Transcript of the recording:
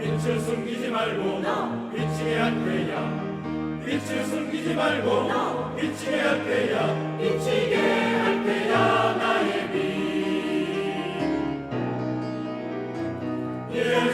빛을 숨기지 말고 빛이 할 때야. 빛을 숨기지 말고 빛이 할 때야. 빛이게 할 때야 나의 빛. 예.